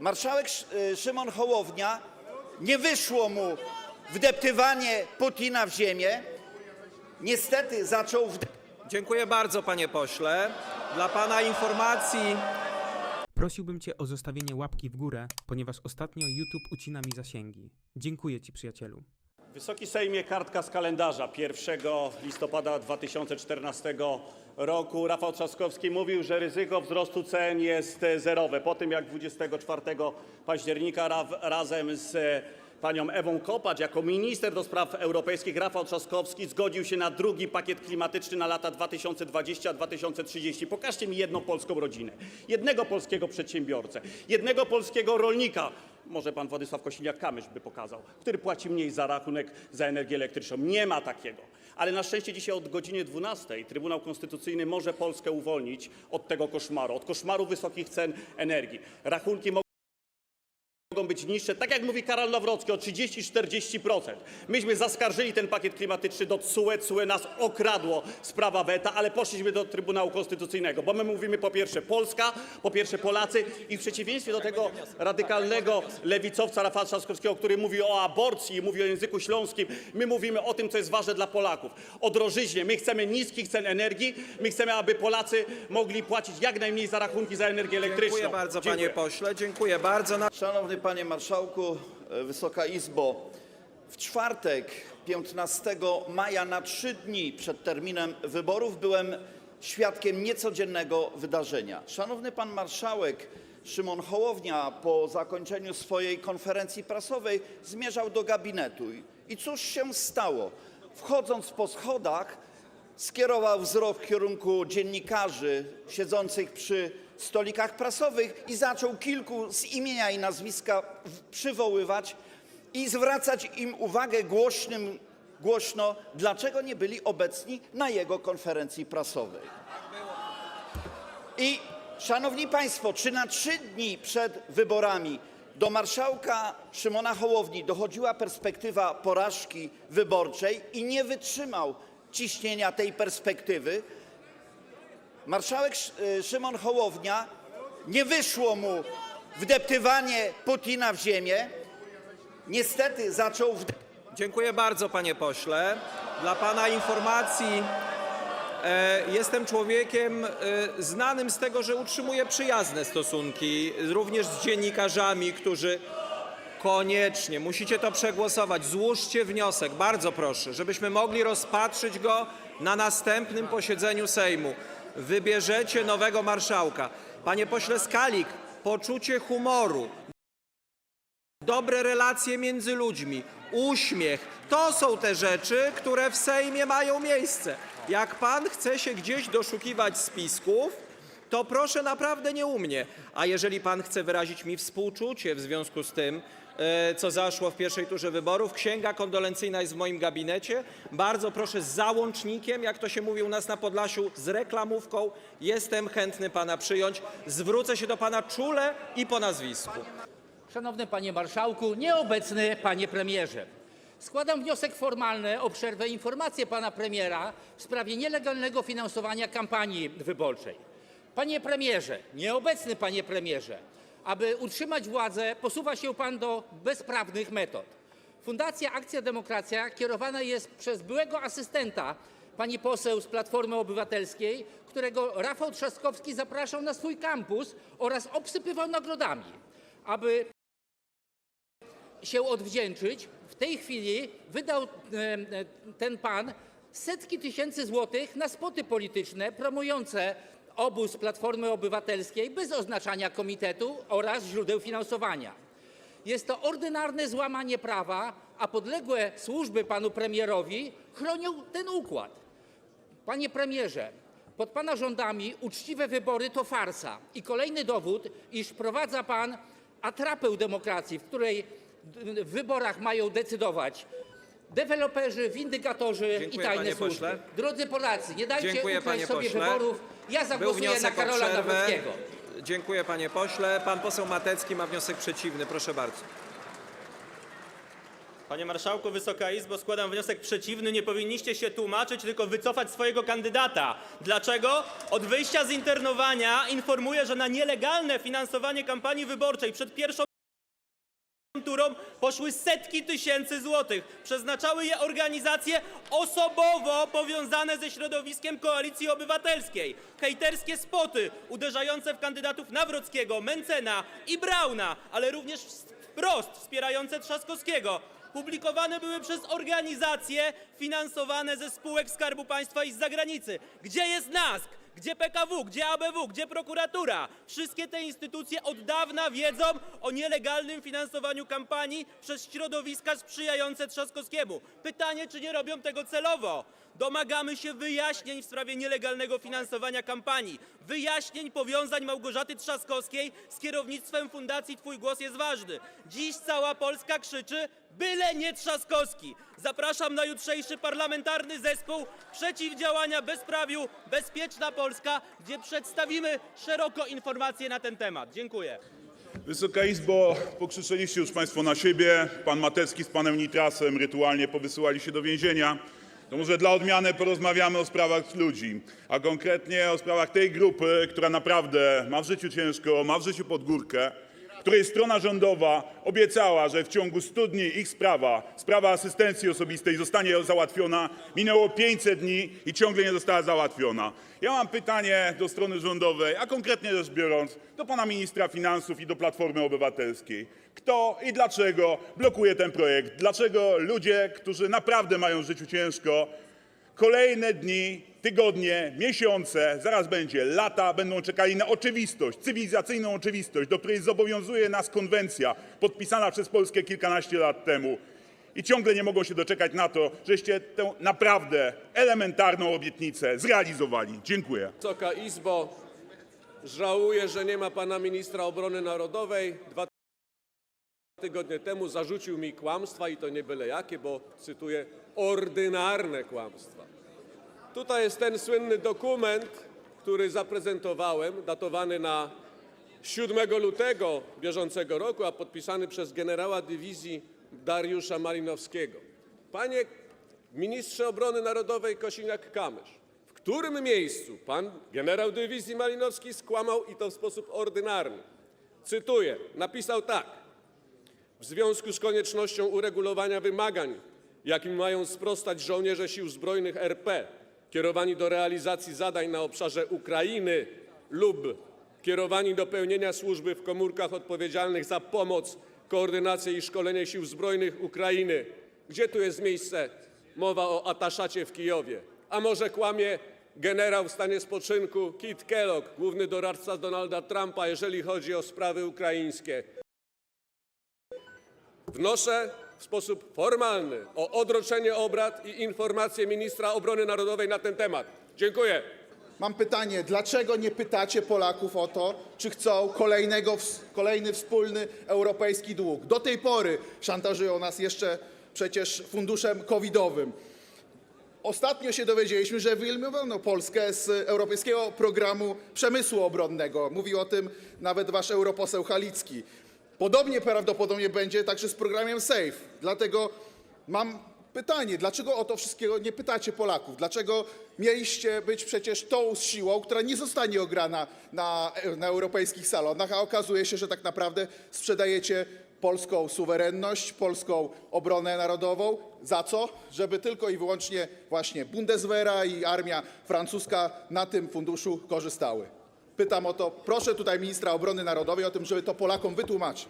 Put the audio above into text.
Marszałek Sz- y, Szymon Hołownia nie wyszło mu wdeptywanie Putina w ziemię. Niestety zaczął Dziękuję bardzo, panie pośle. Dla pana informacji Prosiłbym Cię o zostawienie łapki w górę, ponieważ ostatnio YouTube ucina mi zasięgi. Dziękuję Ci, przyjacielu. Wysoki Sejmie, kartka z kalendarza. 1 listopada 2014 roku Rafał Trzaskowski mówił, że ryzyko wzrostu cen jest e, zerowe. Po tym jak 24 października ra razem z e, panią Ewą Kopacz jako minister do spraw europejskich Rafał Trzaskowski zgodził się na drugi pakiet klimatyczny na lata 2020-2030. Pokażcie mi jedną polską rodzinę, jednego polskiego przedsiębiorcę, jednego polskiego rolnika, może pan Władysław Kosiniak-Kamysz by pokazał, który płaci mniej za rachunek za energię elektryczną. Nie ma takiego. Ale na szczęście dzisiaj od godziny 12 Trybunał Konstytucyjny może Polskę uwolnić od tego koszmaru, od koszmaru wysokich cen energii. Rachunki mogą być niższe, tak jak mówi Karol Nawrocki, o 30-40%. Myśmy zaskarżyli ten pakiet klimatyczny do TSUE, TSUE nas okradło z prawa weta, ale poszliśmy do Trybunału Konstytucyjnego, bo my mówimy po pierwsze Polska, po pierwsze Polacy i w przeciwieństwie do tego radykalnego lewicowca Rafała Trzaskowskiego, który mówi o aborcji i mówi o języku śląskim, my mówimy o tym, co jest ważne dla Polaków. O drożyźnie. My chcemy niskich cen energii, my chcemy, aby Polacy mogli płacić jak najmniej za rachunki za energię elektryczną. dziękuję bardzo, Dziękuję. panie pośle. Dziękuję bardzo. Na... Szanowny Panie Marszałku, e, Wysoka Izbo, w czwartek 15 maja na trzy dni przed terminem wyborów byłem świadkiem niecodziennego wydarzenia. Szanowny Pan Marszałek Szymon Hołownia po zakończeniu swojej konferencji prasowej zmierzał do gabinetu. I cóż się stało? Wchodząc po schodach, skierował wzrok w kierunku dziennikarzy siedzących przy stolikach prasowych i zaczął kilku z imienia i nazwiska przywoływać i zwracać im uwagę głośnym, głośno, dlaczego nie byli obecni na jego konferencji prasowej. I szanowni państwo, czy na trzy dni przed wyborami do marszałka Szymona Hołowni dochodziła perspektywa porażki wyborczej i nie wytrzymał ciśnienia tej perspektywy, marszałek Sz- y, Szymon Hołownia nie wyszło mu wdeptywanie Putina w ziemię. Niestety zaczął wde- Dziękuję bardzo, panie pośle. Dla pana informacji e, jestem człowiekiem e, znanym z tego, że utrzymuję przyjazne stosunki również z dziennikarzami, którzy koniecznie musicie to przegłosować. Złóżcie wniosek, bardzo proszę, żebyśmy mogli rozpatrzyć go na następnym posiedzeniu Sejmu. Wybierzecie nowego marszałka. Panie pośle Skalik, poczucie humoru, dobre relacje między ludźmi, uśmiech. To są te rzeczy, które w Sejmie mają miejsce. Jak pan chce się gdzieś doszukiwać spisków, to proszę naprawdę nie u mnie. A jeżeli pan chce wyrazić mi współczucie w związku z tym, co zaszło w pierwszej turze wyborów, księga kondolencyjna jest w moim gabinecie. Bardzo proszę z załącznikiem, jak to się mówi u nas na Podlasiu, z reklamówką. Jestem chętny pana przyjąć. Zwrócę się do pana czule i po nazwisku. Szanowny Panie Marszałku, nieobecny Panie Premierze. Składam wniosek formalny o przerwę informację Pana Premiera w sprawie nielegalnego finansowania kampanii wyborczej. Panie Premierze, nieobecny Panie Premierze, aby utrzymać władzę, posuwa się Pan do bezprawnych metod. Fundacja Akcja Demokracja kierowana jest przez byłego asystenta pani poseł z Platformy Obywatelskiej, którego Rafał Trzaskowski zapraszał na swój kampus oraz obsypywał nagrodami. Aby się odwdzięczyć, w tej chwili wydał ten pan setki tysięcy złotych na spoty polityczne promujące obóz Platformy Obywatelskiej bez oznaczania komitetu oraz źródeł finansowania. Jest to ordynarne złamanie prawa, a podległe służby panu premierowi chronią ten układ. Panie premierze, pod pana rządami uczciwe wybory to farsa i kolejny dowód, iż prowadza pan atrapę demokracji, w której w wyborach mają decydować deweloperzy, windykatorzy Dziękuję, i tajne panie służby. pośle. Drodzy Polacy, nie dajcie Dziękuję, ukraść panie sobie pośle. wyborów. Ja Był zagłosuję na wniosek o Karola przerwę. Nawrockiego. Dziękuję panie pośle. Pan poseł Matecki ma wniosek przeciwny. Proszę bardzo. Panie Marszałku, Wysoka Izbo, składam wniosek przeciwny. Nie powinniście się tłumaczyć, tylko wycofać swojego kandydata. Dlaczego? Od wyjścia z internowania informuję, że na nielegalne finansowanie kampanii wyborczej przed pierwszą poszły setki tysięcy złotych. Przeznaczały je organizacje osobowo powiązane ze środowiskiem Koalicji Obywatelskiej. Hejterskie spoty uderzające w kandydatów Nawrockiego, Mencena i Brauna, ale również wprost wspierające Trzaskowskiego. Publikowane były przez organizacje finansowane ze spółek Skarbu Państwa i z zagranicy. Gdzie jest NASK? Gdzie PKW, gdzie ABW, gdzie prokuratura? Wszystkie te instytucje od dawna wiedzą o nielegalnym finansowaniu kampanii przez środowiska sprzyjające Trzaskowskiemu. Pytanie, czy nie robią tego celowo? Domagamy się wyjaśnień w sprawie nielegalnego finansowania kampanii. Wyjaśnień powiązań Małgorzaty Trzaskowskiej z kierownictwem Fundacji Twój Głos jest Ważny. Dziś cała Polska krzyczy, byle nie Trzaskowski. Zapraszam na jutrzejszy parlamentarny zespół przeciwdziałania bezprawiu Bezpieczna Polska, gdzie przedstawimy szeroko informacje na ten temat. Dziękuję. Wysoka Izbo, pokrzyczeliście już Państwo na siebie. Pan Matecki z panem Nitrasem rytualnie powysyłali się do więzienia. To może dla odmiany porozmawiamy o sprawach ludzi, a konkretnie o sprawach tej grupy, która naprawdę ma w życiu ciężko, ma w życiu pod górkę, której strona rządowa obiecała, że w ciągu 100 dni ich sprawa, sprawa asystencji osobistej zostanie załatwiona. Minęło 500 dni i ciągle nie została załatwiona. Ja mam pytanie do strony rządowej, a konkretnie rzecz biorąc, do pana ministra finansów i do Platformy Obywatelskiej. Kto i dlaczego blokuje ten projekt? Dlaczego ludzie, którzy naprawdę mają w życiu ciężko, Kolejne dni, tygodnie, miesiące, zaraz będzie lata, będą czekali na oczywistość, cywilizacyjną oczywistość, do której zobowiązuje nas konwencja podpisana przez Polskę kilkanaście lat temu. I ciągle nie mogą się doczekać na to, żeście tę naprawdę elementarną obietnicę zrealizowali. Dziękuję. Wysoka Izbo, żałuję, że nie ma pana ministra obrony narodowej. Tygodnie temu zarzucił mi kłamstwa i to nie byle jakie, bo cytuję ordynarne kłamstwa. Tutaj jest ten słynny dokument, który zaprezentowałem, datowany na 7 lutego bieżącego roku, a podpisany przez generała dywizji Dariusza Malinowskiego. Panie ministrze obrony narodowej Kosiniak-Kamysz, w którym miejscu pan generał dywizji Malinowski skłamał i to w sposób ordynarny? Cytuję, napisał tak. W związku z koniecznością uregulowania wymagań, jakim mają sprostać żołnierze Sił Zbrojnych RP, kierowani do realizacji zadań na obszarze Ukrainy lub kierowani do pełnienia służby w komórkach odpowiedzialnych za pomoc, koordynację i szkolenie Sił Zbrojnych Ukrainy. Gdzie tu jest miejsce? Mowa o ataszacie w Kijowie. A może kłamie generał w stanie spoczynku Kit Kellogg, główny doradca Donalda Trumpa, jeżeli chodzi o sprawy ukraińskie. Wnoszę w sposób formalny o odroczenie obrad i informację ministra obrony narodowej na ten temat. Dziękuję. Mam pytanie, dlaczego nie pytacie Polaków o to, czy chcą kolejnego, kolejny wspólny europejski dług? Do tej pory szantażują nas jeszcze przecież funduszem covidowym. Ostatnio się dowiedzieliśmy, że wyeliminowano Polskę z Europejskiego Programu Przemysłu Obronnego. Mówił o tym nawet wasz europoseł Halicki. Podobnie prawdopodobnie będzie także z programem SAFE. Dlatego mam pytanie, dlaczego o to wszystkiego nie pytacie Polaków? Dlaczego mieliście być przecież tą siłą, która nie zostanie ograna na, europejskich salonach, a okazuje się, że tak naprawdę sprzedajecie polską suwerenność, polską obronę narodową. Za co? Żeby tylko i wyłącznie właśnie Bundeswehra i armia francuska na tym funduszu korzystały. Pytam o to, proszę tutaj ministra obrony narodowej o tym, żeby to Polakom wytłumaczył.